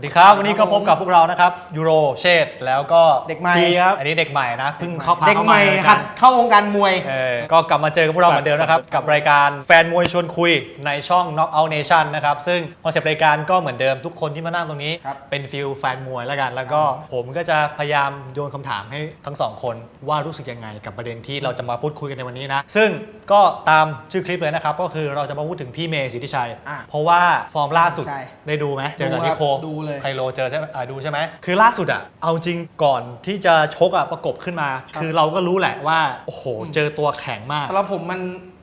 วัสดีครับวันนี้ก็พบกับพวกเรานะครับยูโรเชษแล้วก็เด็กใหม่ปีครับอันนี้เด็กใหม่นะเพิ่งเข้าพาเด็กเข้าใหมาม่ในรายหัการดเข้าวงการมวยเออก็กลับมาเจอกับพวกเราเหมือนเดิมนะครับกับรายการแฟนมวยชวนคุยในช่อง Knock Out Nation นะครับซึ่งคอนเซปต์รายการก็เหมือนเดิมทุกคนที่มานั่งตรงนี้ครับเป็นฟิลแฟนมวยแล้วกัน แล้วก็ผมก็จะพยายามโยนคำถามให้ทั้งสองคนว่ารู้สึกยังไงกับประเด็นที่เราจะมาพูดคุยกันในวันนี้นะซึ่งก็ตามชื่อคลิปเลยนะครับก็คือเราจะมาพูดถึงพี่เมย์สิทธิชัยอะเพราะว่าฟอร์มล่าสุดใช่ได้ดูไหมเจอกับดูครับนิโคดูเลย ไคโลเจอใช่ไหมอ่าดูใช่ไหมคือล่าสุดอะเอาจริงก่อนที่จะชกอะประกบขึ้นมาครับคือเราก็รู้แหละว่าโอ้โหเจอตัวแข็งมาก สำหรับผมมัน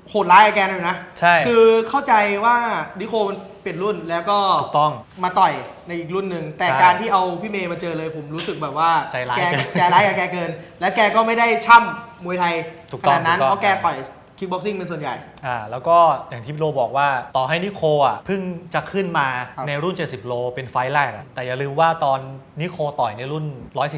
โหดร้ายกับแกหน่อยนะใช่ คือเข้าใจว่าดิโคมันเปลี่ยนรุ่นแล้วก็ถูกต้อง มาต่อยในอีกรุ่นหนึ่งแต่ใช่การที่เอาพี่เมย์มาเจอเลยผมรู้สึกแบบว่าใจร้ายแกเกินใจร้ายกับแกเกิน และแกก็ไม่ได้ช่ำมวยไทยถูกขต้องนาดนั้นถูกต้อง เพราะแกต่อยคิกบ็อกซิ่งเป็นส่วนใหญ่อ่าแล้วก็อย่างที่พี่โลบอกว่าต่อให้นิโคอะเพิ่งจะขึ้นมาครับ ในรุ่น 70 โลเป็นไฟล์แรกอะแต่อย่าลืมว่าตอนนิโคต่อยในรุ่น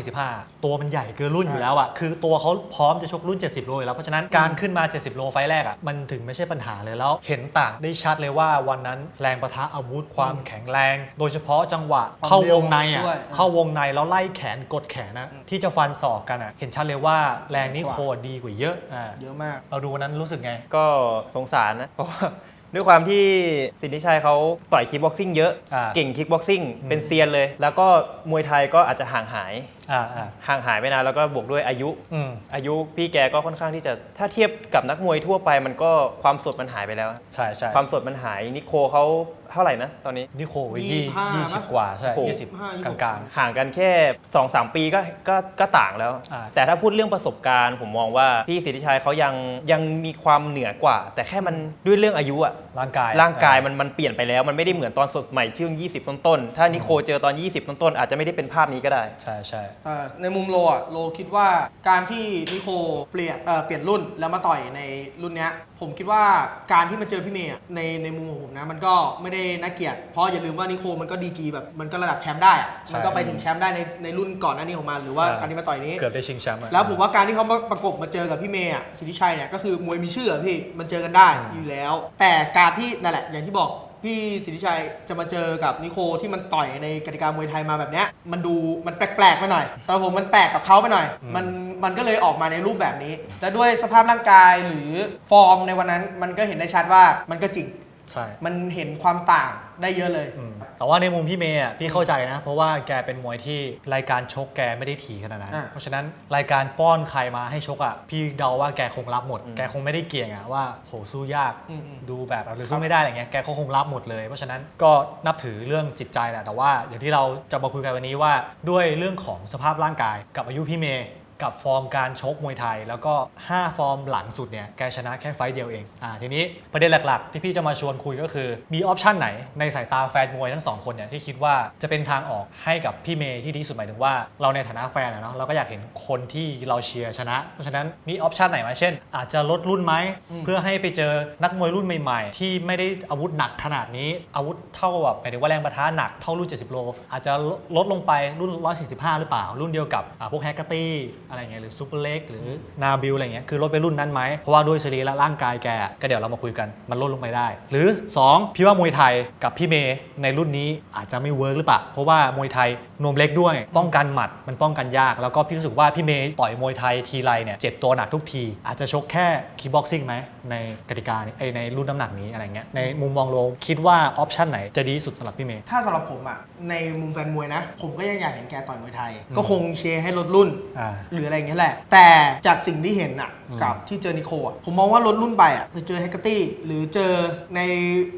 145 ตัวมันใหญ่เกินรุ่นอยู่แล้วอะคือตัวเขาพร้อมจะชกรุ่น 70 โลอยู่แล้วเพราะฉะนั้นการขึ้นมา 70 โลไฟล์แรกอะมันถึงไม่ใช่ปัญหาเลยแล้ว เห็นต่างได้ชัดเลยว่าวันนั้นแรงประทะอาวุธความแข็งแรง โดยเฉพาะจังหวะความเข้าวงในอะเร็วด้วย เข้าวงในแล้วไล่แขนกดแขนนะที่จะฟันศอกกันอะเห็นชัดเลยว่าแรงนิโคดีกว่าเยอะอ่า เยอะมาก เราดูวันนั้นรู้สึกไง ก็สงสารนะ เพราะว่าด้วยความที่สิทธิชัยเขาต่อยคิกบ็อกซิ่งเยอะ อ่า เก่งคิกบ็อกซิ่งอืมเป็นเซียนเลย แล้วก็มวยไทยก็อาจจะห่างหายอ่าอ่า ห่างหายไปนานแล้วก็บวกด้วยอายุอืมอายุพี่แกก็ค่อนข้างที่จะถ้าเทียบกับนักมวยทั่วไปมันก็ความสดมันหายไปแล้ว ใช่ใช่ความสดมันหายนิโคเขาเท่าไหร่นะตอนนี้นิโคยี่ยี่สิบห้ายี่สิบปะกว่าใช่โอ้โหยี่สิบยี่กสิบหกลางห่างกันแค่2อสปีก็ก็ก็ต่างแล้วอ่าแต่ถ้าพูดเรื่องประสบการณ์ ผมมองว่าพี่สิทธิชัยเขายังยังมีความเหนือกว่า แต่แค่มันด้วยเรื่องอายุอะๆร่างกายร่างกายมันมันเปลี่ยนไปแล้วมันไม่ได้เหมือนตอนสดใหม่ช่วง20 ต้นๆถ้านิโคเจอตอน 20 ต้นๆอาจจะไม่ได้เป็นภาพนี้ก็ได้ใช่ใช่เอ่อในมุมโลอะโลคิดว่าการที่นิโคเปลี่ยนเอ่อเปลี่ยนรุ่นแล้วมาต่อยในรุ่นเนี้ยผมคิดว่าการที่มาเจอพี่เมย์อะในในมุมของผมนะมันก็ไม่ได้น่าเกลียดเพราะอย่าลืมว่านิโคมันก็ดีกรีแบบมันก็ระดับแชมป์ได้อะมันก็ไปถึงแชมป์ได้ในในรุ่นก่อนหน้านี้ของมันหรือว่าการที่มาต่อยนี้ เกือบได้ชิงแชมป์อะ แล้วผมว่าการที่เขามาประกบมาเจอกับพี่เมย์อะสิทธิชัยเนี่ยก็คือมวยมีชื่ออะพี่มันเจอกันได้อยู่แล้ว แต่การที่นั่นแหละอย่างที่บอก พี่สิทธิชัยจะมาเจอกับนิโคที่มันต่อยในกติกามวยไทยมาแบบเนี้ยมันดูมันแปลกๆไปหน่อยสำหรับผมมันแปลกกับเขาไปหน่อย มันมันก็เลยออกมาในรูปแบบนี้และด้วยสภาพร่างกายหรือฟอร์มในวันนั้นมันก็เห็นได้ชัดว่ามันก็จริง ใช่ มันเห็นความต่างได้เยอะเลยอืมแต่ว่าในมุมพี่เมย์อะพี่เข้าใจนะ เพราะว่าแกเป็นมวยที่รายการชกแกไม่ได้ถี่ขนาดนั้น อะเพราะฉะนั้นรายการป้อนใครมาให้ชกอะพี่เดาว่าแกคงรับหมดอืมแกคงไม่ได้เกี่ยงอะว่าโหสู้ยากอืมอืม ดูแบบหรือสู้ไม่ได้อะไรเงี้ยแกก็คงรับหมดเลย เพราะฉะนั้นก็นับถือเรื่องจิตใจแหละแต่ว่าอย่างที่เราจะมาคุยกันวันนี้ว่าด้วยเรื่องของสภาพร่างกายกับอายุพี่เมย์ กับฟอร์มการชกมวยไทย แล้วก็ 5 ฟอร์มหลังสุดเนี่ยแกชนะแค่ไฟต์เดียวเองอ่าทีนี้ประเด็นหลักๆ ที่พี่จะมาชวนคุยก็คือ มีออปชันไหนในสายตาแฟนมวยทั้งสองคนเนี่ยที่คิดว่าจะเป็นทางออกให้กับพี่เมย์ที่ดีที่สุดหมายถึงว่าเราในฐานะแฟนอะเนาะเราก็อยากเห็นคนที่เราเชียร์ชนะ เพราะฉะนั้นมีออปชันไหนไหมเช่น อาจจะลดรุ่นไหมอืมเพื่อให้ไปเจอนักมวยรุ่นใหม่ ๆ ที่ไม่ได้อาวุธหนักขนาดนี้อาวุธเท่าแบบหมายถึงว่าแรงประทะหนักเท่ารุ่น 70 โล อาจจะลดลงไปรุ่น 145 หรือเปล่า รุ่นเดียวกับอ่าพวกแฮกเกอร์ตี้อะไรเงี้ยหรือซูเปอร์เล็กหรือนาบิลอะไรเงี้ยคือลดไปรุ่นนั้นไหมเพราะว่าด้วยสรีระร่างกายแกก็เดี๋ยวเรามาคุยกันมันลดลงไปได้ หรือ 2 พี่ว่ามวยไทยกับพี่เมย์ในรุ่นนี้อาจจะไม่เวิร์กหรือเปล่าเพราะว่ามวยไทยนวมเล็กด้วย ป้องกันหมัดมันป้องกันยาก แล้วก็พี่รู้สึกว่าพี่เมย์ต่อยมวยไทยทีไรเนี่ยเจ็บตัวหนักทุกที อาจจะชกแค่คีบ็อกซิ่งไหมในกติกานี้เอ้ยในรุ่นน้ำหนักนี้อะไรเงี้ยในมุมมองโลคิดว่าออปชันไหนจะดีที่สุดสำหรับพี่เมย์ถ้าสำหรับผมอะในมุมแฟนมวยนะ ผมก็ยังอยากเห็นแกต่อยมวยไทย ก็คงเชียร์ให้ลดรุ่นอ่าหรืออะไรอย่างเงี้ยแหละ แต่จากสิ่งที่เห็นอะอืมกับที่เจอนิโคอะผมมองว่าลดรุ่นไปอะไปเจอแฮกเกอร์ตี้ หรือเจอใน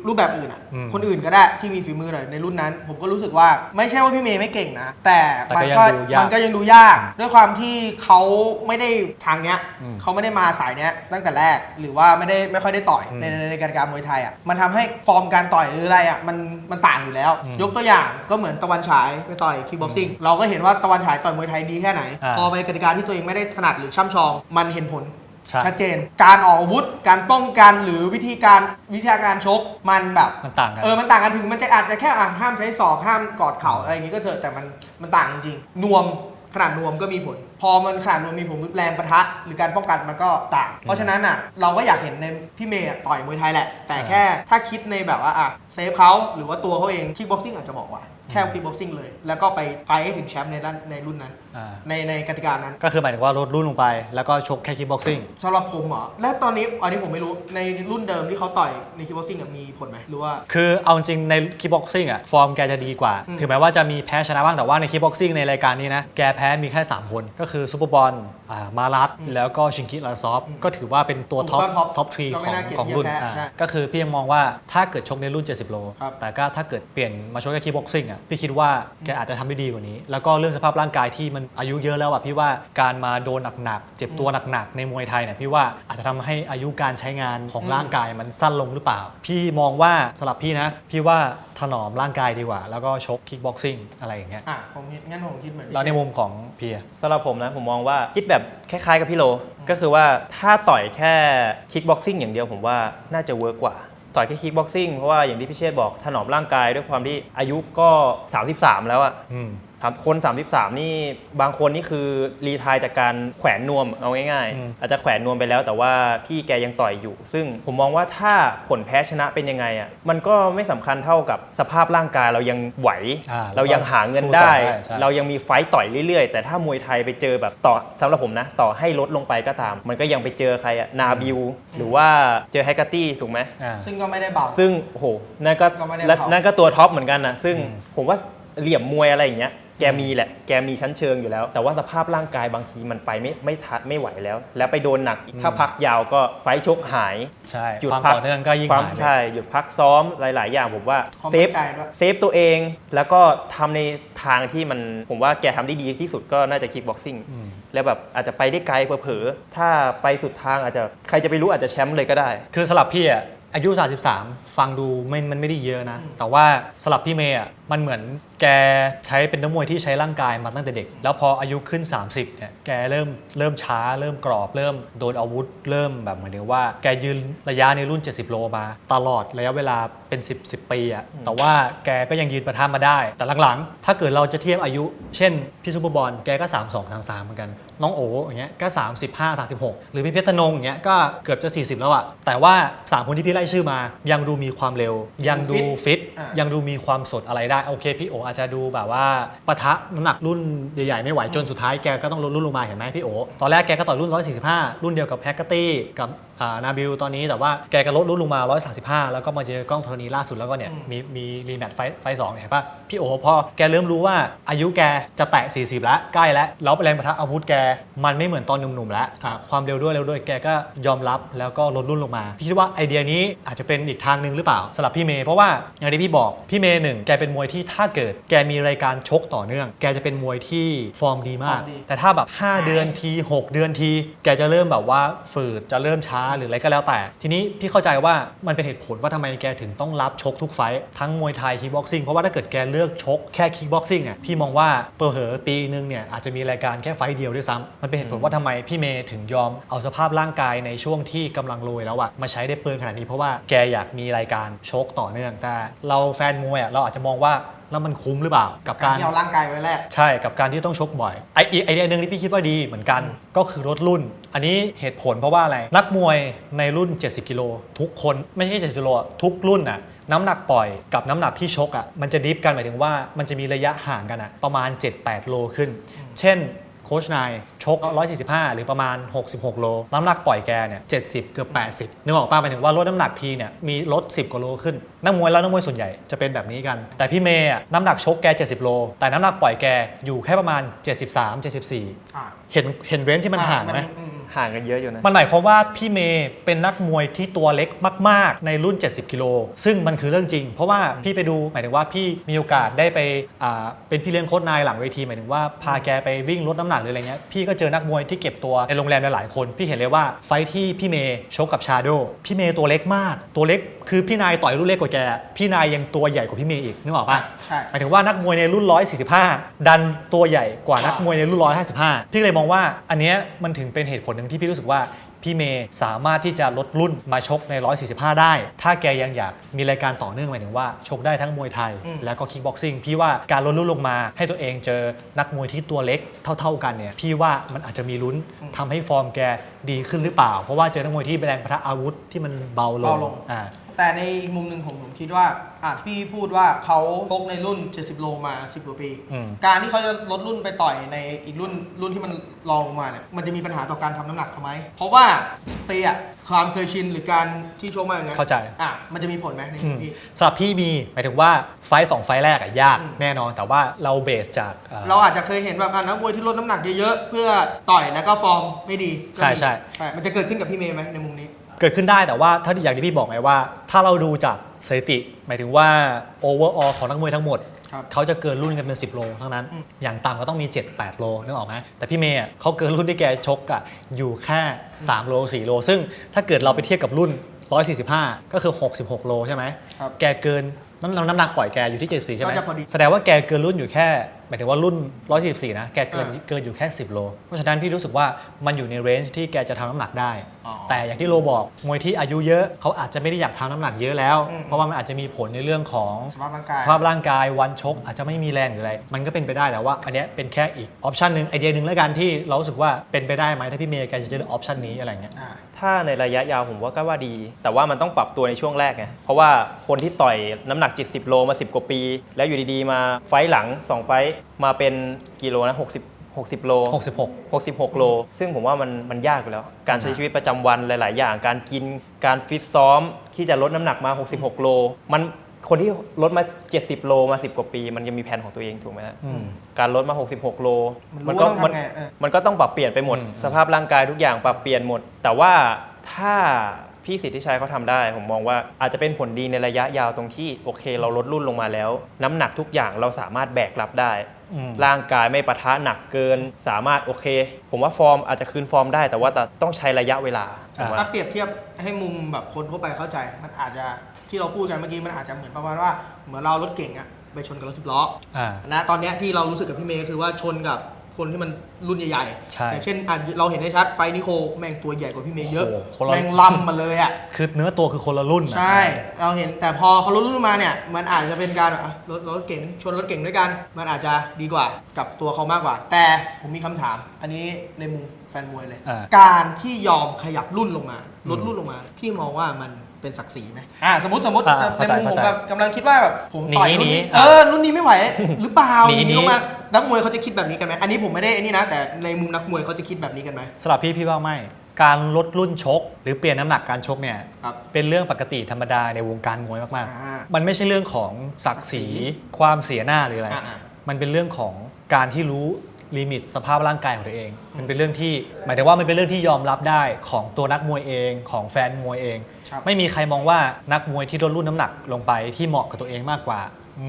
รูปแบบอื่นอะคนอื่นก็ได้ที่มีฝีมือหน่อยในรุ่นนั้น ผมก็รู้สึกว่าไม่ใช่ว่าพี่เมย์ไม่เก่งนะ แต่แต่มันก็ก็ยังดูยากมันก็ยังดูยาก ด้วยความที่เขาไม่ได้ทางเนี้ยอืมเขาไม่ได้มาสายเนี้ยตั้งแต่แรกหรือว่าไม่ได้ไม่ค่อยได้ต่อยอืมในในในการการมวยไทยอะมันทำให้ฟอร์มการต่อยหรืออะไรอะมันมันต่างอยู่แล้ว อืมยกตัวอย่างก็เหมือนตะวันฉายไปต่อยคิกบ็อกซิ่งเราก็เห็นว่าตะวันฉายต่อยมวยไทยดีแค่ไหน อ่า พอไปกติกาที่ตัวเองไม่ได้ถนัดหรือช่ำชอง มันเห็นผลใช่ ชัดเจน การออกอาวุธ การป้องกันหรือวิธีการวิธีการชกมันแบบ มันต่างกัน เออ มันต่างกันถึงมันจะอาจจะแค่อะห้ามใช้ศอกห้ามกอดเข่าอะไรอย่างงี้ก็เถอะแต่มันมันต่างจริงๆนวมขนาดนวมก็มีผล พอมันขนาดนวมมีผลแรงประทะ หรือการป้องกันมันก็ต่าง เพราะฉะนั้นอะเราก็อยากเห็นในพี่เมย์อะต่อยมวยไทยแหละ แต่แค่ถ้าคิดในแบบว่าอะเซฟเขาหรือว่าตัวเขาเองคิกบ็อกซิ่งอาจจะเหมาะกว่าแค่คิกบ็อกซิ่งเลย แล้วก็ไปไปให้ถึงแชมป์ในด้านในรุ่นนั้น อ่าในในกติกานั้น ก็คือหมายถึงว่าลดรุ่นลงไป แล้วก็ชกแค่คิกบ็อกซิ่ง สำหรับผมเหรอ และตอนนี้อันนี้ผมไม่รู้ในรุ่นเดิมที่เขาต่อยในคิกบ็อกซิ่งมีผลไหมหรือว่า คือเอาจริงในคิกบ็อกซิ่งอะฟอร์มแกจะดีกว่า อืม ถึงแม้ว่าจะมีแพ้ชนะบ้างแต่ว่าในคิกบ็อกซิ่งในรายการนี้นะ แกแพ้มีแค่ 3 คน ก็คือซูเปอร์บอลอ่ามารัตแล้วก็ชิงคิลาซอฟก็ถือว่าเป็นตัวท็อปก็ท็อปท็อปทรีก็ขไม่องน่าเกลียดของที่จะรุ่นแพ้อ่าใช่ก็คือพี่ยังมองว่าถ้าเกิดชกในรุ่น 70 โลครับแต่ก็ถ้าเกิดเปลี่ยนมาชกในคิกบ็อกซิ่งอะพี่คิดว่าแกอาจจะทำได้ดีกว่านี้ แล้วก็เรื่องสภาพร่างกายที่มันอายุเยอะแล้วอะพี่ว่าการมาโดนหนักๆเจ็บตัวหนักๆในมวยไทยเนี่ยพี่ว่าอาจจะทำให้อายุการใช้งานของร่างกายมันสั้นลงหรือเปล่า พี่มองว่าสำหรับพี่นะ พี่ว่า ถนอมร่างกายดีกว่า แล้วก็ชกคิกบ็อกซิ่งอะไรอย่างเงี้ยอะผมคิดงั้นผมคิดเหมือนพี่แล้วในมุมของพี่อะสำหรับผมนะ ผมมองว่าคิดแบบคล้ายๆกับพี่โล ก็คือว่าถ้าต่อยแค่คิกบ็อกซิ่งอย่างเดียวผมว่าน่าจะเวิร์กกว่า ต่อยแค่คิกบ็อกซิ่งเพราะว่าอย่างที่พี่เชษบอกถนอมร่างกายด้วยความที่อายุก็ 33 แล้วอะอืม ถามคน 33 นี่บางคนนี่คือรีไทายจากการแขวนนวมเอาง่ายอืมๆอาจจะแขวนนวมไปแล้วแต่ว่าพี่แกยังต่อยอยู่ ซึ่งผมมองว่าถ้าผลแพ้ชนะเป็นยังไงอะมันก็ไม่สำคัญเท่ากับสภาพร่างกายเรายังไหวอ่าเรายังหาเงินสู้ได้ต่อได้ใช่เรายังมีไฟต์ต่อยเรื่อยๆ แต่ถ้ามวยไทยไปเจอแบบต่อสำหรับผมนะ ต่อให้ลดลงไปก็ตาม มันก็ยังไปเจอใครอะนาบิว หรือว่าเจอไฮกาตี้ถูกไหมอ่าซึ่งก็ไม่ได้เบาซึ่งโอ้โหนั่นก็ก็ไม่ได้และเผานั่นก็ตัวท็อปเหมือนกันนะซึ่งอืมผมว่าเหลี่ยมมวยอะไรอย่างเงี้ย แกมีแหละ แกมีชั้นเชิงอยู่แล้ว แต่ว่าสภาพร่างกายบางทีมันไปไม่ไม่ทัดไม่ไหวแล้ว แล้วไปโดนหนักอีกถ้าพักยาวก็ไฟท์ชกหาย ใช่หยุดความพักต่อเนื่องก็ยิ่งความหายไป ใช่หยุดพักซ้อมหลาย ๆ อย่างผมว่าความเซฟมั่นใจด้วย เซฟตัวเอง แล้วก็ทำในทางที่มันผมว่าแกทำได้ดีที่สุดก็น่าจะคิกบ็อกซิ่งอืม แล้วแบบอาจจะไปได้ไกลเผลอๆถ้าไปสุดทางอาจจะใครจะไปรู้อาจจะแชมป์เลยก็ได้ คือสำหรับพี่อะ อายุ 33 ฟังดูไม่มันไม่ได้เยอะนะ แต่ว่าสำหรับพี่เมย์อะมันเหมือนแกใช้เป็นนักมวยที่ใช้ร่างกายมาตั้งแต่เด็ก แล้วพออายุขึ้น 30เนี่ยแกเริ่มเริ่มช้า เริ่มกรอบ เริ่มโดนอาวุธ เริ่มแบบเหมือนกับว่า แกยืนระยะในรุ่น 70 โลมา ตลอดระยะเวลา เป็น 10 10 ปีอะแต่ว่าแกก็ยังยืนประทามาได้ แต่หลังๆ ถ้าเกิดเราจะเทียบอายุ เช่น พี่ซูเปอร์บอลแกก็ 32 33 เหมือนกัน น้องโออย่างเงี้ยก็ 35 36 หรือพี่เพชรธนงอย่างเงี้ยก็เกือบจะ 40 แล้วอะแต่ว่า 3 คนที่พี่ไล่ชื่อมา ยังดูมีความเร็ว ยังดูฟิตอ่ายังดูมีความสดอะไรได้โอเคพี่โออาจจะดูแบบว่าปะทะน้ำหนักรุ่นใหญ่ๆไม่ไหวจนสุดท้ายแกก็ต้องลดรุ่นลงมาเห็นไหมพี่โอตอนแรกแกก็ต่อยรุ่น 145 รุ่นเดียวกับแฮกเกอร์ตี้กับอ่า นาบิลตอนนี้แต่ว่าแกก็ลดรุ่นลงมา 135 แล้วก็มาเจอกล้องธรณีล่าสุดแล้วก็เนี่ยมีมีรีแมตช์ไฟท์ไฟท์สองเห็นปะพี่โอพอแกเริ่มรู้ว่าอายุแกจะแตะ 40 แล้วใกล้แล้วแล้วแรงปะทะอาวุธแกมันไม่เหมือนตอนหนุ่มๆแล้วอ่าความเร็วด้วยเร็วด้วยแกก็ยอมรับแล้วก็ลดรุ่นลงมาพี่คิดว่าไอเดียนี้อาจจะเป็นอีกทางหนึ่งหรือเปล่าสำหรับพี่เมย์เพราะว่าอย่างที่พี่บอกพี่เมย์หนึ่งแกเป็นมวยที่ถ้าเกิด แกมีรายการชกต่อเนื่อง แกจะเป็นมวยที่ฟอร์มดีมากฟอร์มดีแต่ถ้าแบบ 5 เดือนที 6 เดือนที แกจะเริ่มแบบว่าฝืดจะเริ่มช้าหรืออะไรก็แล้วแต่ ทีนี้พี่เข้าใจว่ามันเป็นเหตุผลว่าทำไมแกถึงต้องรับชกทุกไฟทั้งมวยไทยคิกบ็อกซิ่งเพราะว่าถ้าเกิดแกเลือกชกแค่คิกบ็อกซิ่งเนี่ยพี่มองว่าเปิดเผลอปีนึงเนี่ยอาจจะมีรายการแค่ไฟเดียวด้วยซ้ำมันเป็นเหตุผลว่าทำไมพี่เมย์ถึงยอมเอาสภาพร่างกายในช่วงที่กำลังโรยแล้วอะมาใช้ได้เปลืองขนาดนี้เพราะว่าแกอยากมีรายการชกต่อเนื่องแต่เราแฟนมวยอะเราอาจจะมองว่า แล้วมันคุ้มหรือเปล่า กับการการที่เอาร่างกายไว้แรก ใช่กับการที่ต้องชกบ่อยไออีกไอเดียหนึ่งที่พี่คิดว่าดีเหมือนกันก็คือลดรุ่น อันนี้เหตุผลเพราะว่าอะไร นักมวยในรุ่น 70 กิโลทุกคนไม่ใช่ 70 กิโลอะทุกรุ่นน่ะน้ำหนักปล่อยกับน้ำหนักที่ชกอะมันจะดิฟกันหมายถึงว่ามันจะมีระยะห่างกันอะประมาณ 7-8 โลขึ้น เช่นโค้ชนายชก 145 หรือประมาณ 66 โล น้ำหนักปล่อยแกเนี่ย70 เกือบ 80 นึกออกป่ะหมายถึงว่าลดน้ำหนักทีเนี่ยมีลด 10กว่าโลขึ้น นักมวยแล้วนักมวยส่วนใหญ่จะเป็นแบบนี้กัน แต่พี่เมย์อะน้ำหนักชกแก 70 โล แต่น้ำหนักปล่อยแกอยู่แค่ประมาณ 73 74อะเห็นเห็นเรนจ์ที่มันห่างไหมอืม ห่างกันเยอะอยู่นะ มันหมายความว่าพี่เมย์เป็นนักมวยที่ตัวเล็กมาก ๆ ในรุ่น 70 กิโล ซึ่งมันคือเรื่องจริง เพราะว่าพี่ไปดูหมายถึงว่าพี่มีโอกาสได้ไปอ่าเป็นพี่เลี้ยงโค้ชนายหลังเวทีหมายถึงว่าพาแกไปวิ่งลดน้ำหนักหรืออะไรเงี้ยพี่ก็เจอนักมวยที่เก็บตัวในโรงแรมหลายๆคน พี่เห็นเลยว่าไฟท์ที่พี่เมย์ชกกับชาโดพี่เมย์ตัวเล็กมาก ตัวเล็กคือพี่นายต่อยรุ่นเล็กกว่าแก พี่นายยังตัวใหญ่กว่าพี่เมย์อีกนึกออกปะใช่หมายถึงว่านักมวยในรุ่น 145 ดันตัวใหญ่กว่านักมวยในรุ่น 155 พี่เลยมองว่าอันเนี้ยมันถึงเป็นเหตุผลหนึ่งที่พี่รู้สึกว่าพี่เมย์สามารถที่จะลดรุ่นมาชกใน 145 ได้ ถ้าแกยังอยากมีรายการต่อเนื่องหมายถึงว่า ชกได้ทั้งมวยไทยอืมแล้วก็คิกบ็อกซิ่งพี่ว่าการลดรุ่นลงมาให้ตัวเองเจอนักมวยที่ตัวเล็กเท่า ๆกันเนี่ยพี่ว่ามันอาจจะมีลุ้นทำให้ฟอร์มแกดีขึ้นหรือเปล่า เพราะว่าเจอนักมวยที่แรงประทะอาวุธที่มันเบาลเบางลงอ่า แต่ในอีกมุมหนึ่งผมผมคิดว่าอาจพี่พูดว่าเขาชกในรุ่น 70 โลมา 10กว่าปี อืม การที่เขาจะลดรุ่นไปต่อยในอีกรุ่นรุ่นที่มันรองลงมาเนี่ยมันจะมีปัญหาต่อการทำน้ำหนักเขาไหมเพราะว่าปีอะความเคยชินหรือการที่ชกมาอย่างนั้นเข้าใจ อะมันจะมีผลไหมในอืมุมมพี่ สำหรับพี่มีหมายถึงว่าไฟต์สองไฟต์แรกอะยากอืม แน่นอนแต่ว่าเราเบสจากอ่อ เราอาจจะเคยเห็นแบบอะนักมวยที่ลดน้ำหนักเยอะๆเพื่อต่อยแล้วก็ฟอร์มไม่ดีก็มีใช่ใช่ มันจะเกิดขึ้นกับพี่เมย์ไหมในมุมนี้ เกิดขึ้นได้แต่ว่าถ้าอย่างที่พี่บอกไงว่า ถ้าเราดูจากสถิติ หมายถึงว่าโอเวอร์ออของนักมวยทั้งหมด ครับเขาจะเกินรุ่นกันเป็น 10 โลทั้งนั้น อืม อย่างต่ำก็ต้องมี 7-8 โลนึกออกไหมแต่พี่เมย์อะเขาเกินรุ่นที่แกชกอะอยู่แค่ 3 โล 4 โล ซึ่งถ้าเกิดเราไปเทียบกับรุ่น 145 ก็คือ 66 โลใช่ไหมครับ แกเกิน น้ำน้ำหนักปล่อยแกอยู่ที่74ใช่ไหมก็จะพอดีแสดงว่าแกเกินรุ่นอยู่แค่หมายถึงว่ารุ่น 144 นะ แกเกินอ่าเกินอยู่แค่ 10 โล เพราะฉะนั้นพี่รู้สึกว่ามันอยู่ในเรนจ์ที่แกจะทำน้ำหนักได้ อ๋อแต่อย่างที่โลบอกมวยที่อายุเยอะเขาอาจจะไม่ได้อยากทำน้ำหนักเยอะแล้ว อืม เพราะว่ามันอาจจะมีผลในเรื่องของ สภาพร่างกาย สภาพร่างกายวันชกอาจจะไม่มีแรงหรืออะไร มันก็เป็นไปได้แต่ว่า อันเนี้ยเป็นแค่อีกออปชันหนึ่งไอเดียหนึ่งแล้วกันที่เรารู้สึกว่าเป็นไปได้ไหมถ้าพี่เมย์แกจะเลือกออปชันนี้อะไรเงี้ย อ่า ถ้าในระยะยาวผมว่าก็ว่าดี แต่ว่ามันต้องปรับตัวในช่วงแรกไงเพราะว่าคนที่ต่อยน้ำหนักจิต10โลมา 10 กว่าปี แล้วอยู่ดีๆ มาไฟต์หลัง 2 ไฟต์มาเป็นกิโลนะ60 60 โล 66 66 โล ซึ่งผมว่ามันมันยากอยู่แล้ว การใช้ชีวิตประจำวันหลาย ๆ อย่าง การกิน การฟิตซ้อม ที่จะลดน้ำหนักมา 66 โล มัน คนที่ลดมา 70 โลมา 10 กว่าปี มันยังมีแผนของตัวเองถูกไหมฮะอืมการลดมา 66 โลมันรู้ว่าต้องทำไงเออมันก็ต้องปรับเปลี่ยนไปหมดอืมสภาพร่างกายทุกอย่างปรับเปลี่ยนหมด แต่ว่าถ้าพี่สิทธิชัยเขาทำได้ ผมมองว่าอาจจะเป็นผลดีในระยะยาวตรงที่โอเค เราลดรุ่นลงมาแล้ว น้ำหนักทุกอย่างเราสามารถแบกรับได้อืมร่างกายไม่ปะทะหนักเกิน สามารถโอเค ผมว่าฟอร์มอาจจะคืนฟอร์มได้ แต่ว่าต้องใช้ระยะเวลาผมว่าถ้าเปรียบเทียบให้มุมแบบคนทั่วไปเข้าใจมันอาจจะ ที่เราพูดกันเมื่อกี้มันอาจจะเหมือนประมาณว่าเหมือนเรารถเก่งอะไปชนกับรถสิบล้ออ่า นะตอนเนี้ยที่เรารู้สึกกับพี่เมย์คือว่าชนกับคนที่มันรุ่นใหญ่ใช่อย่างเช่นอะเราเห็นได้ชัดไฟนิโคแม่งตัวใหญ่กว่าพี่เมย์เยอะโอ้โหคนละ แม่งล่ำมาเลยอะ คือเนื้อตัวคือคนละรุ่นนะใช่ เราเห็นแต่พอเขาลดรุ่นมาเนี่ย มันอาจจะเป็นการแบบอะรถรถเก่งชนรถเก่งด้วยกัน มันอาจจะดีกว่ากับตัวเขามากกว่า แต่ผมมีคำถาม อันนี้ในมุมแฟนมวยเลย อ่า การที่ยอมขยับรุ่นลงมา ลดรุ่นลงมา พี่มองว่ามัน เป็นศักดิ์ศรีไหมอ่าสมมติสมมติอ่าในเข้าใจมุมผมเข้าใจแบบกำลังคิดว่าแบบผมต่อยหนีรุ่นหนีนี้อะเออรุ่นนี้ไม่ไหว หรือเปล่าหนีหนีหนี ลงมานักมวยเขาจะคิดแบบนี้กันไหมอันนี้ผมไม่ได้ไอ้นี่นะแต่ในมุมนักมวยเขาจะคิดแบบนี้กันไหมสำหรับพี่พี่ว่าไม่ การลดรุ่นชก หรือเปลี่ยนน้ำหนักการชกเนี่ย ครับ เป็นเรื่องปกติธรรมดาในวงการมวยมากอ่าๆ มันไม่ใช่เรื่องของศักดิ์ศรีศักดิ์ศรีความเสียหน้าหรืออะไร อ่ามันเป็นเรื่องของการที่รู้ ลิมิตสภาพร่างกายของตัวเอง มันเป็นเรื่องที่หมายถึงว่ามันเป็นเรื่องที่ยอมรับได้ของตัวนักมวยเองของแฟนมวยเอง ครับไม่มีใครมองว่านักมวยที่ลดรุ่นน้ำหนักลงไปที่เหมาะกับตัวเองมากกว่า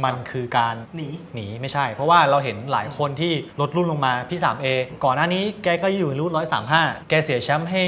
มันคือการหนี หนีไม่ใช่ เพราะว่าเราเห็นหลายคนที่ลดรุ่นลงมาพี่ 3A ก่อนหน้านี้แกก็อยู่ในรุ่น135 แกเสียแชมป์ให้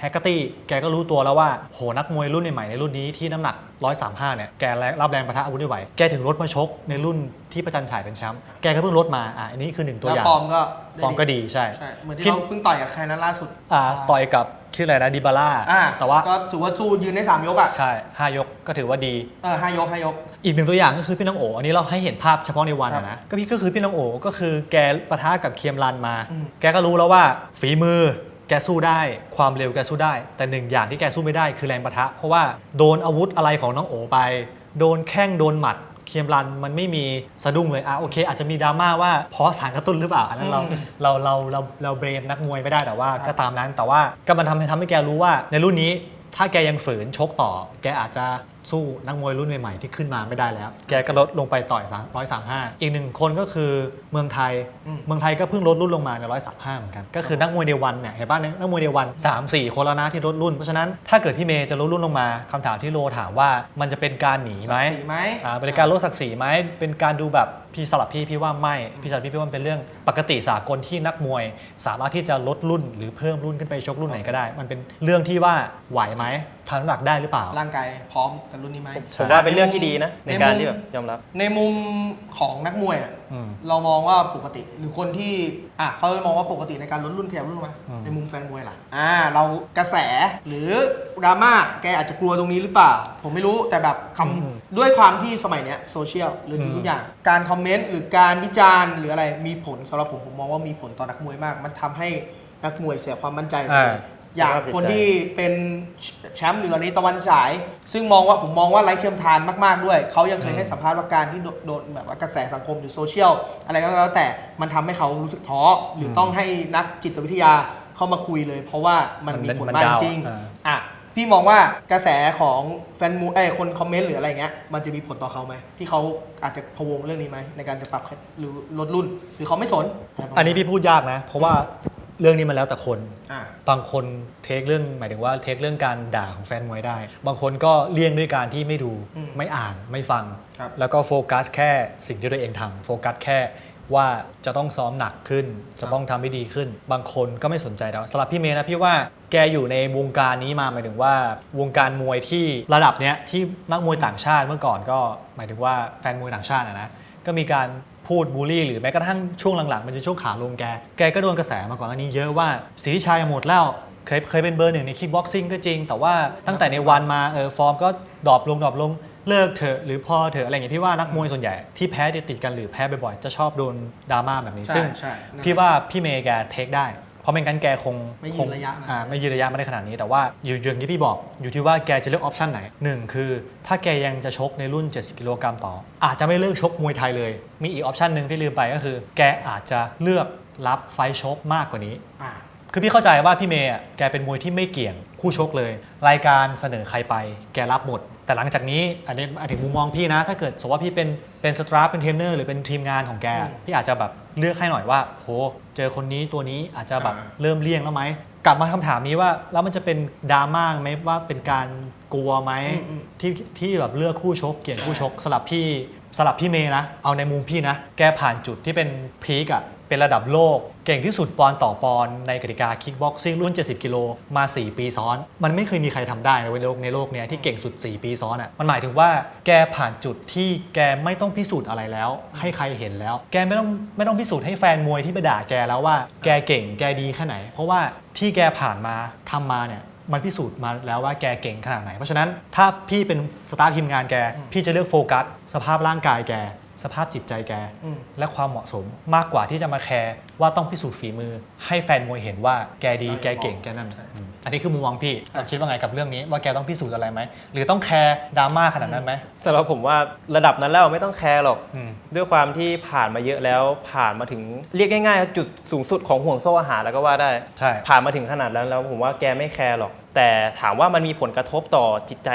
แฮกเกอร์ตี้แกก็รู้ตัวแล้วว่าโหนักมวยรุ่นใหม่ๆในรุ่นนี้ที่น้ำหนัก 135 เนี่ย แกรับแรงประทะอาวุธไม่ไหว แกถึงลดมาชกในรุ่นที่ประจันฉายเป็นแชมป์แกก็เพิ่งลดมาอะอันนี้คือหนึ่งตัวแล้วอย่าง ฟอร์มก็ไฟอร์มก็ดีใช่ ใช่เหมือนที่พี่เราเพิ่งต่อยกับใครนั้นล่าสุดอ่าต่อยกับชื่ออะไรนะดิบาร่าอ่าแต่ว่าก็ถือว่าสู้ยืนได้สามยกอะใช่ห้ายกก็ถือว่าดี เออห้ายกห้ายก อีกหนึ่งตัวอย่างก็คือพี่น้องโออันนี้เราให้เห็นภาพเฉพาะในวันครับอะนะก็พี่ก็คือพี่น้องโอก็คือแกปะทะกับเคียมรันมา อืม แกก็รู้แล้วว่าฝีมือ แกสู้ได้ความเร็วแกสู้ได้ แต่หนึ่งอย่างที่แกสู้ไม่ได้คือแรงปะทะ เพราะว่าโดนอาวุธอะไรของน้องโอไป โดนแข้งโดนหมัด เคียมรันมันไม่มีสะดุ้งเลยอะโอเค อาจจะมีดราม่าว่าเพราะสารกระตุ้นหรือเปล่าอันนั้นเราอืมเราเราเราเราเบรมนักมวยไม่ได้แต่ว่าครับก็ตามนั้นแต่ว่าก็มันทำให้ทำให้แกรู้ว่า ในรุ่นนี้ถ้าแกยังฝืนชกต่อ แกอาจจะ สู้นักมวยรุ่นใหม่ๆที่ขึ้นมาไม่ได้แล้ว แกก็ลดลงไปต่อย135อีกหนึ่งคนก็คือเมืองไทยอืมเมืองไทยก็เพิ่งลดรุ่นลงมาใน135เหมือนกัน ก็คือนักมวยเดวันเนี่ยเห็นป่ะนักมวยเดวัน3 4คนแล้วนะที่ลดรุ่น เพราะฉะนั้นถ้าเกิดพี่เมย์จะลดรุ่นลงมาคำถามที่โลถามว่ามันจะเป็นการหนีไหมศักดิ์ศรีไหมอ่าเป็นการลดศักดิ์ศรีไหมเป็นการดูแบบพี่สลับพี่พี่ว่าไม่พี่สลับพี่พี่ว่ามันเป็นเรื่องปกติสากลที่นักมวย สามารถที่จะลดรุ่น หรือเพิ่มรุ่นขึ้นไปชกรุ่นไหนก็ได้ มันเป็นเรื่องที่ว่าไหวไหมทำน้ำหนักได้หรือเปล่าร่างกายพร้อมกับรุ่นนี้ไหมใช่ผมว่าเป็นเรื่องที่ดีนะ ในการมุมที่แบบยอมรับ ในมุมของนักมวยอะอืมเรามองว่าปกติหรือคนที่อะเขาจะมองว่าปกติในการลดรุ่นขยับรุ่นลงมาอืมในมุมแฟนมวยล่ะอ่าเรากระแสหรือดราม่าแกอาจจะกลัวตรงนี้หรือเปล่า ผมไม่รู้แต่แบบคำด้วยความที่สมัยเนี้ยโซเชียลหรือทุกๆอย่าง การคอมเมนต์หรือการวิจารณ์หรืออะไรมีผลสำหรับผมผมมองว่ามีผลต่อนักมวยมาก มันทำให้นักมวยเสียความมั่นใจไป อ่าอย่างสภาพจิตใจคนที่เป็นแชมป์อยู่ตอนนี้ตะวันฉาย ซึ่งมองว่าผมมองว่าไร้เทียมทานมากๆด้วย เขายังเคยให้สัมภาษณ์ว่าการที่โดโดนแบบว่ากระแสสังคมหรือโซเชียลอะไรก็แล้วแต่มันทำให้เขารู้สึกท้อหรือต้องให้นักจิตวิทยาเข้ามาคุยเลย เพราะว่ามันมันมีผลมันมากดาวจริงอ่าอะพี่มองว่ากระแสของแฟนมูเอ้ยคนคอมเมนต์หรืออะไรเงี้ยมันจะมีผลต่อเขาไหมที่เขาอาจจะพะวงเรื่องนี้ไหมในการจะปรับหรือลดรุ่น หรือเขาไม่สน อันนี้พี่พูดยากนะ เพราะว่า เรื่องนี้มันแล้วแต่คน อะ บางคนเทคเรื่องหมายถึงว่าเทคเรื่องการด่าของแฟนมวยได้ บางคนก็เลี่ยงด้วยการที่ไม่ดูอืมไม่อ่านไม่ฟัง ครับ แล้วก็โฟกัสแค่สิ่งที่ตัวเองทำโฟกัสแค่ว่าจะต้องซ้อมหนักขึ้น จะต้องทำให้ดีขึ้น บางคนก็ไม่สนใจแล้วสำหรับพี่เมย์นะพี่ว่าแกอยู่ในวงการนี้มาหมายถึงว่าวงการมวยที่ระดับเนี้ยที่นักมวยต่างชาติเมื่อก่อนก็หมายถึงว่าแฟนมวยต่างชาติอะนะ ก็มีการพูดบูลลี่หรือแม้กระทั่งช่วงหลังๆ มันจะช่วงขาลงแก แกก็โดนกระแสมาก่อนอันนี้เยอะว่าสิทธิชัยหมดแล้ว เคยเคยเป็นเบอร์หนึ่งในคิกบ็อกซิ่งก็จริง แต่ว่าตั้งแต่ในวันมาเออฟอร์มก็ดรอปลงดรอปลงเลิกเถอะหรือพอเถอะอะไรอย่างเงี้ยพี่ว่านักมวยส่วนใหญ่ที่แพ้ติดติดๆกันหรือแพ้บ่อยๆจะชอบโดนดราม่าแบบนี้ใช่ซึ่งใช่นั่นพี่ว่าพี่เมย์แกเทคได้เพ ราะไม่งั้นแกคงไม่ยืนคงระยะมาอ่าไม่ยืนระยะมาได้ขนาดนี้แต่ว่าอยู่อย่างที่พี่บอก อยู่ที่ว่าแกจะเลือกออปชันไหนหนึ่งคือ ถ้าแกยังจะชกในรุ่น 70 กิโลกรัมต่อ อาจจะไม่เลือกชกมวยไทยเลย มีอีกออปชันหนึ่งที่ลืมไปก็คือ แกอาจจะเลือกรับไฟท์ชกมากกว่านี้ อะคือพี่เข้าใจว่าพี่เมย์อะแกเป็นมวยที่ไม่เกี่ยงคู่ชกเลย รายการเสนอใครไป แกรับหมด แต่หลังจากนี้อันนี้อันถึงมุมมองพี่นะ ถ้าเกิดสมมติว่าพี่เป็นเป็นสตราฟเป็นเทรนเนอร์หรือเป็นทีมงานของแกอืมพี่อาจจะแบบเลือกให้หน่อยว่า โห เจอคนนี้ตัวนี้อาจจะแบบอ่าเริ่มเลี่ยงแล้วไหม กลับมาคำถามนี้ว่า แล้วมันจะเป็นดราม่าไหมว่าเป็นการกลัวไหมอืมอืมที่ที่แบบเลือกคู่ชกเกี่ยงใช่คู่ชกสลับพี่ สลับพี่เมย์นะ เอาในมุมพี่นะ แกผ่านจุดที่เป็นพีกอะเป็นระดับโลก เก่งที่สุดปอนต่อปอนในกติกาคิกบ็อกซิ่งรุ่น 70 กิโลมา 4 ปีซ้อน มันไม่เคยมีใครทำได้ในโลกในโลกเนี้ยที่เก่งสุด 4 ปีซ้อนอะมันหมายถึงว่าแกผ่านจุดที่แกไม่ต้องพิสูจน์อะไรแล้ว ให้ใครเห็นแล้ว แกไม่ต้องไม่ต้องพิสูจน์ให้แฟนมวยที่ไปด่าแกแล้วว่า แกเก่งแกดีแค่ไหน เพราะว่าที่แกผ่านมาทำมาเนี่ย มันพิสูจน์มาแล้วว่าแกเก่งขนาดไหน เพราะฉะนั้นถ้าพี่เป็นสตาร์ทีมงานแก พี่จะเลือกโฟกัสสภาพร่างกายแก สภาพจิตใจแกอืมและความเหมาะสมมากกว่าที่จะมาแคร์ว่าต้องพิสูจน์ฝีมือ ให้แฟนมวยเห็นว่าแกดีแกเก่งแกนั่นอืมอันนี้คือมุมมองพี่เราคิดว่าไงกับเรื่องนี้ว่าแกต้องพิสูจน์อะไรไหมหรือต้องแคร์ดราม่าขนาดนั้นไหมสำหรับผมว่าระดับนั้นแล้วไม่ต้องแคร์หรอกอืมด้วยความที่ผ่านมาเยอะแล้วผ่านมาถึงเรียกง่ายๆว่าจุดสูงสุดของห่วงโซ่อาหารแล้วก็ว่าได้ใช่ผ่านมาถึงขนาดนั้นแล้วผมว่าแกไม่แคร์หรอก แต่ถามว่ามันมีผลกระทบต่อจิตใจ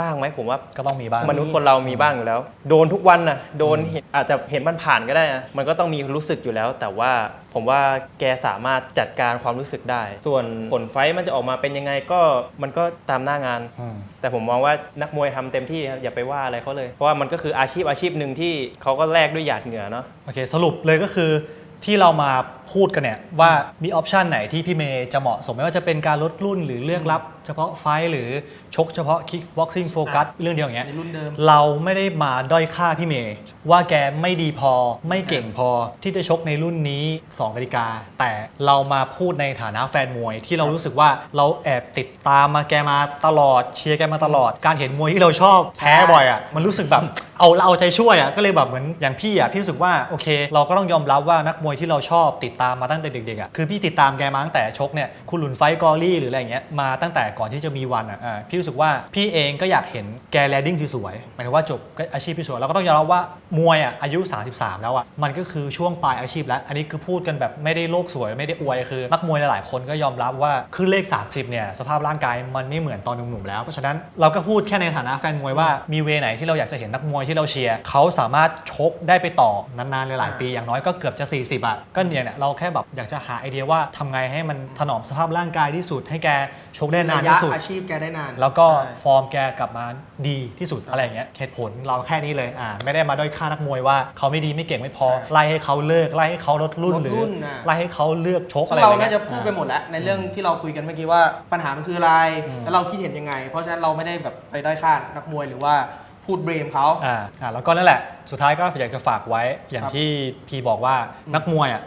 บ้างไหมผมว่า ก็ต้องมีบ้าง มนุษย์คนเรามีบ้างอยู่แล้ว โดนทุกวันนะโดนเห็นอาจจะเห็นมันผ่านก็ได้นะมันก็ต้องมีรู้สึกอยู่แล้ว แต่ว่าผมว่าแกสามารถจัดการความรู้สึกได้ ส่วนผลไฟท์มันจะออกมาเป็นยังไงก็มันก็ตามหน้างาน อืม แต่ผมมองว่านักมวยทำเต็มที่ครับอย่าไปว่าอะไรเขาเลย เพราะว่ามันก็คืออาชีพอาชีพหนึ่งที่เขาก็แลกด้วยหยาดเหงื่อเนาะ โอเค สรุปเลยก็คือ ที่เรามาพูดกันเนี่ยว่ามีออปชันไหนที่พี่เมย์จะเหมาะสมไม่ว่าจะเป็นการลดรุ่นหรือเลือกรับ เฉพาะไฟท์หรือชกเฉพาะคิกบ็อกซิ่งโฟกัสเรื่องเดียวอย่างเงี้ยในรุ่นเดิม เราไม่ได้มาด้อยค่าพี่เมย์ว่าแกไม่ดีพอไม่เก่งพอที่จะชกในรุ่นนี้2กติกา แต่เรามาพูดในฐานะแฟนมวย ที่เรารู้สึกว่าเราแอบติดตามมาแกมาตลอดเชียร์แกมาตลอด การเห็นมวยที่เราชอบแพ้บ่อยอะมันรู้สึกแบบเอาเอาใจช่วยอะก็เลยแบบเหมือนอย่างพี่อะพี่รู้สึกว่าโอเค เราก็ต้องยอมรับว่านักมวยที่เราชอบติดตามมาตั้งแต่เด็กๆอะคือพี่ติดตามแกมาตั้งแต่ชกเนี่ยคุณหลุนไฟท์กอรี่หรืออะไรอย่างเงี้ยมาตั้งแต่ก่อนที่จะมีวันอะพี่รู้สึกว่าพี่เองก็อยากเห็นแกแลดิ้งที่สวยหมายถึงว่าจบอาชีพที่สวยเราก็ต้องยอมรับว่ามวยอะอายุ 33 แล้วอะมันก็คือช่วงปลายอาชีพแล้ว อันนี้คือพูดกันแบบไม่ได้โลกสวยไม่ได้อวยคือนักมวยหลายคนก็ยอมรับว่าขึ้นเลข 30เนี่ยสภาพร่างกายมันไม่เหมือนตอนหนุ่มๆแล้วเพราะฉะนั้นเราก็พูดแค่ในฐานะแฟนมวยว่ามีเวไหนที่เราอยากจะเห็นนักมวยที่เราเชียร์เขาสามารถชกได้ไปต่อนานๆหลายๆปีอย่างน้อยก็เกือบจะ 40อะก็เนี่ยเนี่ยเราแค่แบบอยากจะหาไอเดียว่าทำไงให้มันถนอมสภาพร่างกายที่สุดให้แกชกได้นานยะที่สุด อาชีพแกได้นานแล้วก็ใช่ ฟอร์มแกกลับมาดีที่สุดอะไรอย่างเงี้ยเหตุผลเราแค่นี้เลยอ่าไม่ได้มาด้อยค่านักมวยว่าเขาไม่ดีไม่เก่งไม่พอ ใช่ไล่ให้เขาเลิกไล่ให้เขาลดรุ่นลดหรือรุ่นน่ะ ไล่ให้เขาเลือกชกซึ่อะไรงเราอย่งน่างี้ย จะพูดไปหมดแล้วในเรื่องอืมที่เราคุยกันเมื่อกี้ว่าปัญหามันคืออะไร อืม แล้วเราคิดเห็นยังไง เพราะฉะนั้นเราไม่ได้แบบไปด้อยค่านักมวยหรือว่าพูดเบรมเขา อ่าอ่าแล้วก็นั่นแหละ สุดท้ายก็อยากจะฝากไว้อย่างครับที่พีบอกว่านักมวยอะ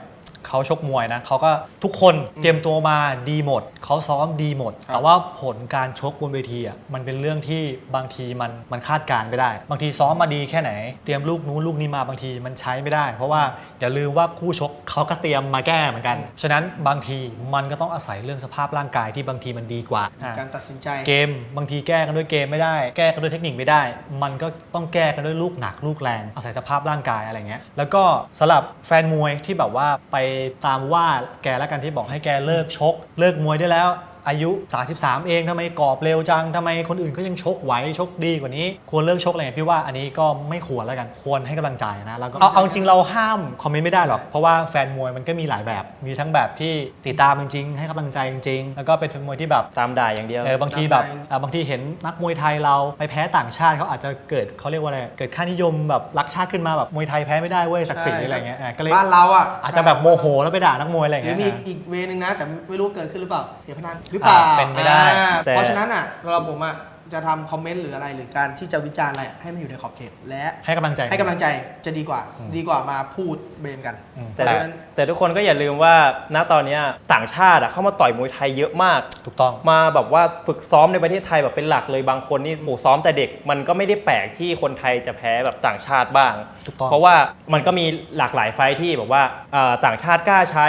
เขาชกมวยนะเขาก็ทุกคนเตรียมตัวมาดีหมดเขาซ้อมดีหมด แต่ว่าผลการชกบนเวทีอะมันเป็นเรื่องที่บางทีมันมันคาดการณ์ไม่ได้ บางทีซ้อมมาดีแค่ไหน เตรียมลูกนู้นลูกนี้มาบางทีมันใช้ไม่ได้ เพราะว่าอย่าลืมว่าคู่ชกเขาก็เตรียมมาแก้เหมือนกัน ฉะนั้นบางทีมันก็ต้องอาศัยเรื่องสภาพร่างกายที่บางทีมันดีกว่าอะการตัดสินใจเกม บางทีแก้กันด้วยเกมไม่ได้ แก้กันด้วยเทคนิคไม่ได้ มันก็ต้องแก้กันด้วยลูกหนักลูกแรง อาศัยสภาพร่างกายอะไรเงี้ยแล้วก็สำหรับแฟนมวยที่แบบว่าไปตามว่าแกแล้วกันที่บอกให้แกเลิกชก เลิกมวยได้แล้ว อายุ 33 เองทำไมกรอบเร็วจังทำไมคนอื่นก็ยังชกไหวชกดีกว่านี้ ควรเลิกชกอะไรเงี้ยพี่ว่าอันนี้ก็ไม่ควรแล้วกันควรให้กำลังใจนะแล้วก็เอาเอาจริงเราห้ามคอมเมนต์ไม่ได้หรอกเพราะว่าแฟนมวยมันก็มีหลายแบบ มีทั้งแบบที่ติดตามจริงๆให้กำลังใจจริงๆแล้วก็เป็นแฟนมวยที่แบบ ตามด่าอย่างเดียว เออบางทีแบบตามใจอะบางทีเห็นนักมวยไทยเราไปแพ้ต่างชาติเขาอาจจะเกิดเขาเรียกว่าอะไรเกิดค่านิยมแบบรักชาติขึ้นมาแบบมวยไทยแพ้ไม่ได้เว้ยศักดิ์ศรีอะไรเงี้ยอะก็เลยบ้านเราอะอาจจะแบบโมโหแล้วไปด่านักมวยอะไรหรือเงี้ยมีอะอีกเวนึงนะ แต่ไม่รู้เกิดขึ้นหรือเปล่าเสียพนันหรือเปล่าอ่าเป็นไปได้อ่าแต่ เพราะฉะนั้นอะเราผมอะจะทำคอมเมนต์หรืออะไรหรือการที่จะวิจารณ์อะไรให้มันอยู่ในขอบเขตและให้กำลังใจ ให้กำลังใจจะดีกว่า ดีกว่ามาพูดเบนกันอืมแต่เพราะฉะนั้น แต่ทุกคนก็อย่าลืมว่าณตอนเนี้ยต่างชาติอะเข้ามาต่อยมวยไทยเยอะมาก ถูกต้อง มาแบบว่าฝึกซ้อมในประเทศไทยแบบเป็นหลักเลยบางคนนี่โหซ้อมแต่เด็กมันก็ไม่ได้แปลกที่คนไทยจะแพ้แบบต่างชาติบ้าง ถูกต้องเพราะว่ามันก็มีหลากหลายไฟท์ที่แบบว่าเอ่อต่างชาติกล้าใช้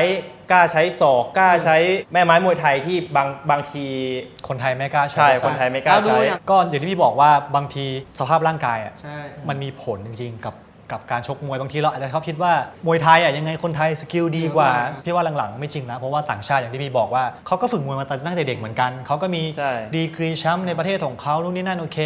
กล้าใช้ศอกกล้าใช้แม่ไม้มวยไทยที่บางบางที คนไทยไม่กล้าใช่ใช้คนไทยไม่กล้าเอาดูใช้ อย่าง ก็อย่างที่พี่บอกว่าบางทีสภาพร่างกายอะ ใช่ มันมีผลจริงๆกับกับการชกมวยบางทีเราอาจจะชอบคิดว่ามวยไทยอะยังไงคนไทยสกิลดีกว่าเยอะกว่าพี่ว่าหลังๆไม่จริงนะเพราะว่าต่างชาติอย่างที่พี่บอกว่าเขาก็ฝึกมวยมาตั้งแต่เด็กเหมือนกันเขาก็มีใช่ ดีกรีแชมป์ในประเทศของเขานู่นนี่นั่นโอเค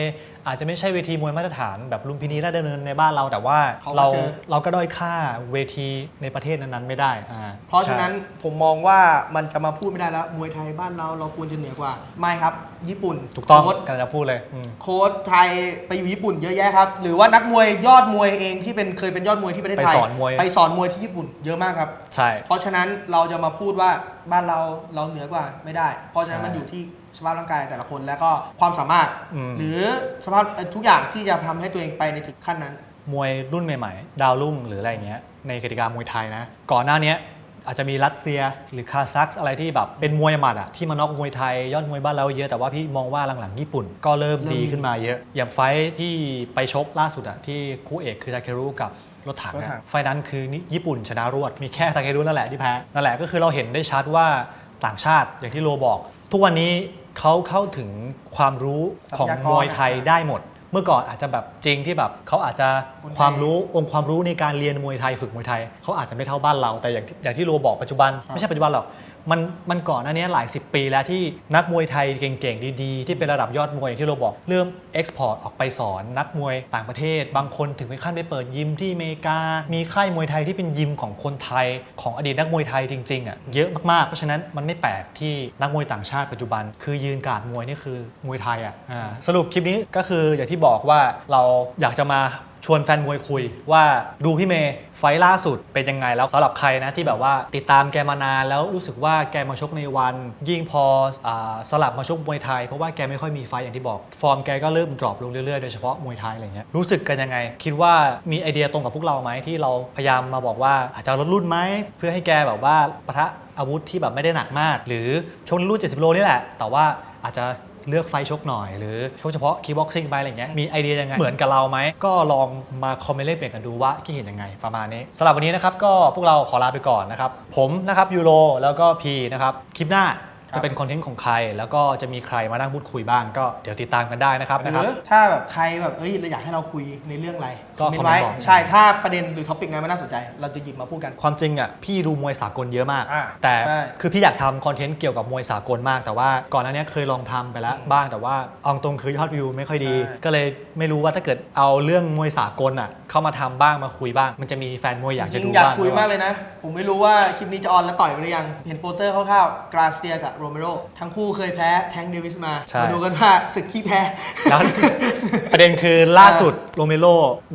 อาจจะไม่ใช่เวทีมวยมาตรฐานแบบลุมพินีราชดำเนินในบ้านเรา แต่ว่าเขาก็เราเจอ เราก็ด้อยค่าเวทีในประเทศนั้นๆไม่ได้อ่าเพราะฉะนั้นผมมองว่ามันจะมาพูดไม่ได้แล้ว มวยไทยบ้านเราเราควรจะเหนือกว่า ไม่ครับ ญี่ปุ่นถูกต้องโค้ชกำลังจะพูดเลยอืม โค้ชไทยไปอยู่ญี่ปุ่นเยอะแยะครับ หรือว่านักมวยยอดมวยเองที่เป็นเคยเป็นยอดมวยที่ประเทศไทยไปสอนมวย ไปสอนมวยที่ญี่ปุ่นเยอะมากครับ ใช่ เพราะฉะนั้นเราจะมาพูดว่าบ้านเราเราเหนือกว่าไม่ได้ เพราะฉะนั้นใช่ มันอยู่ที่ สภาพร่างกายแต่ละคนแล้วก็ความสามารถ อืม หรือสภาพเอ่อทุกอย่างที่จะทำให้ตัวเองไปในถึงขั้นนั้น มวยรุ่นใหม่ๆ ดาวรุ่งหรืออะไรอย่างเงี้ยในกติกามวยไทยนะ ก่อนหน้าเนี้ยอาจจะมีรัสเซียหรือคาซัคอะไรที่แบบเป็นมวยหมัดอะที่มานอกมวยไทย ยอดมวยบ้านเราเยอะแต่ว่าพี่มองว่าหลังๆญี่ปุ่น ก็เริ่มเริ่มดีมีขึ้นมาเยอะ อย่างไฟท์ที่ไปชกล่าสุดอะที่คู่เอกคือทาเครุกับรถถังรถถัอะง ไฟท์นั้นคือนี่ญี่ปุ่นชนะรวดมีแค่ทาเครุนั่นแหละที่แพ้นั่นแหละก็คือเราเห็นได้ชัดว่าต่างชาติอย่างที่โลบอก ทุกวันนี้ เขาเข้าถึงความรู้ของทรัพยากรมวยไทยได้หมด เมื่อก่อนอาจจะแบบจริงที่แบบเขาอาจจะคนไทย ความรู้องค์ความรู้ในการเรียนมวยไทยฝึกมวยไทยเขาอาจจะไม่เท่าบ้านเราแต่อย่างที่อย่างที่โรบอกปัจจุบัน ไม่ใช่ปัจจุบันหรอก มันมันก่อนหน้านี้หลาย 10 ปีแล้วที่นักมวยไทยเก่งๆ ดีๆ ที่เป็นระดับยอดมวยอย่างที่เราบอกเริ่มเอ็กซ์พอร์ตออกไปสอนนักมวยต่างประเทศ บางคนถึงไปขั้นไปเปิดยิมที่อเมริกา มีค่ายมวยไทยที่เป็นยิมของคนไทย ของอดีตนักมวยไทยจริงๆอะเยอะมากๆ เพราะฉะนั้นมันไม่แปลกที่นักมวยต่างชาติปัจจุบัน คือยืนการดมวยนี่คือมวยไทยอะอ่าสรุปคลิปนี้ก็คืออย่างที่บอกว่าเราอยากจะมา ชวนแฟนมวยคุยว่าดูพี่เมย์ไฟล่าสุดเป็นยังไงแล้วสำหรับใครนะที่แบบว่าติดตามแกมานานแล้วรู้สึกว่าแกมาชกในวัน ยิ่งพออสลับมาชกมวยไทยเพราะว่าแกไม่ค่อยมีไฟอย่างที่บอก ฟอร์มแกก็เริ่มดรอปลงเรื่อยๆโดยเฉพาะมวยไทยอะไรเงี้ยรู้สึกกันยังไง คิดว่ามีไอเดียตรงกับพวกเราไหมที่เราพยายามมาบอกว่าอาจจะลดรุ่นไหมเพื่อให้แกแบบว่าปะทะอาวุธที่แบบไม่ได้หนักมาก หรือชกรุ่น70โลนี่แหละ แต่ว่าอาจจะ เลือกไฟชกหน่อย หรือชกเฉพาะคีบ็อกซิ่งไปอะไรเงี้ยมีไอเดียยังไงเหมือนกับเราไหมก็ลองมาคอมเมนต์เล่นเปลี่ยนกันดูว่าคิดเห็นยังไงประมาณนี้สำหรับวันนี้นะครับก็พวกเราขอลาไปก่อนนะครับผมนะครับยูโรแล้วก็พีนะครับคลิปหน้า จะเป็นคอนเทนต์ของใคร แล้วก็จะมีใครมานั่งพูดคุยบ้าง ก็เดี๋ยวติดตามกันได้นะครับหนะรืครับ อถ้าแบบใครแบบเอ้ยเราอยากให้เราคุยในเรื่องอะไรก็คอมเมนต์ไว้คอมเมนต์บอก ใช่ถ้าประเด็นหรือท็อปิกไหนมันน่าสนใจ เราจะหยิบมาพูดกัน ความจริงอะพี่ดูมวยสากลเยอะมาก อ่าแต่ใช่คือพี่อยากทำคอนเทนต์เกี่ยวกับมวยสากลมาก แต่ว่าก่อนหน้านี้เคยลองทำไปแล้วบ้างแต่ว่าเอาตรงคือยอดวิวไม่ค่อยดี ใช่ ก็เลยไม่รู้ว่าถ้าเกิดเอาเรื่องมวยสากลอะเข้ามาทำบ้างมาคุยบ้าง มันจะมีแฟนมวยอยากจะจริดูงๆอยากบ้างคุยหรือเปมากล่าเลยนะ ผมไม่รู้ว่าคลิปนี้จะออนแล้วต่อยไปหรือยัง เห็นโปสเตอร์คร่าวๆกราเซียกับโรเมโรทั้งคู่เคยแพ้แทงค์เดวิสมา ใช่ มาดูกันว่าศึกขี้แพ้ แล้ว ประเด็นคือล่าสุดโรเมโร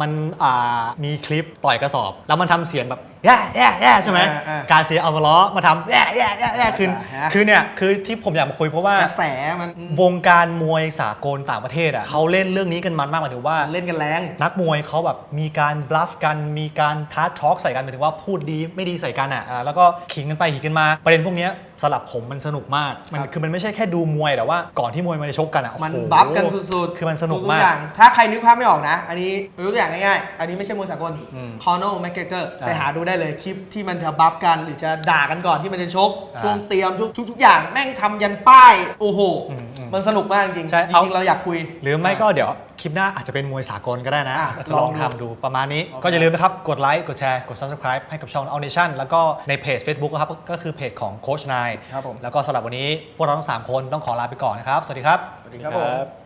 มันอ่ามีคลิปต่อยกระสอบ แล้วมันทำเสียงแบบแย่แย่แย่ใช่ไหมอ่าอ่าการเสียเอามาล้อมาทำแย่แย่แย่แย่คือฮะ คือเนี่ยคือที่ผมอยากมาคุยเพราะว่ากระแสมันวงการมวยสากลต่างประเทศอะเขาเล่นเรื่องนี้กันมันมากหมายถึงว่า เล่นกันแรง นักมวยเขาแบบมีการบลัฟกัน มีการท้าทอล์กใส่กันหมายถึงว่าพูดดีไม่ดีใส่กันอะอ่าแล้วก็ขิงกันไปขิงกันมา ประเด็นพวกเนี้ยสำหรับผมมันสนุกมาก มันครับคือมันไม่ใช่แค่ดูมวยแต่ว่าก่อนที่มวยมันจะชกกันอะมันโอ้โหบัฟกันสุดๆคือมันสนุกทุมาก อย่าง ถ้าใครนึกภาพไม่ออกนะ อันนี้ยกตัวอย่างง่ายๆ อันนี้ไม่ใช่มวยสากลอืมคอนอลแมกเกอร์อ่าไปหาดูได้เลยคลิปที่มันจะบัฟกันหรือจะด่ากันก่อนที่มันจะชก อ่าช่วงเตรียมทุกทุกๆอย่างแม่งทำยันป้ายโอ้โหอืมอืมมันสนุกมากจริงๆใช่จเอา ริงๆเราอยากคุย หรือไม่ก็เดี๋ยวคลิปหน้าอาจจะเป็นมวยสากลก็ได้นะอะอาจจะลองลองดูทำดูประมาณนี้ โอเค ก็อย่าลืมนะครับ กดไลค์กดแชร์กด subscribe ให้กับช่อง All Nation แล้วก็ในเพจ Facebook นะครับก็คือเพจของโค้ชนายครับผม แล้วก็สำหรับวันนี้พวกเราทั้ง 3 คนต้องขอลาไปก่อนนะครับ สวัสดีครับ สวัสดีครับผม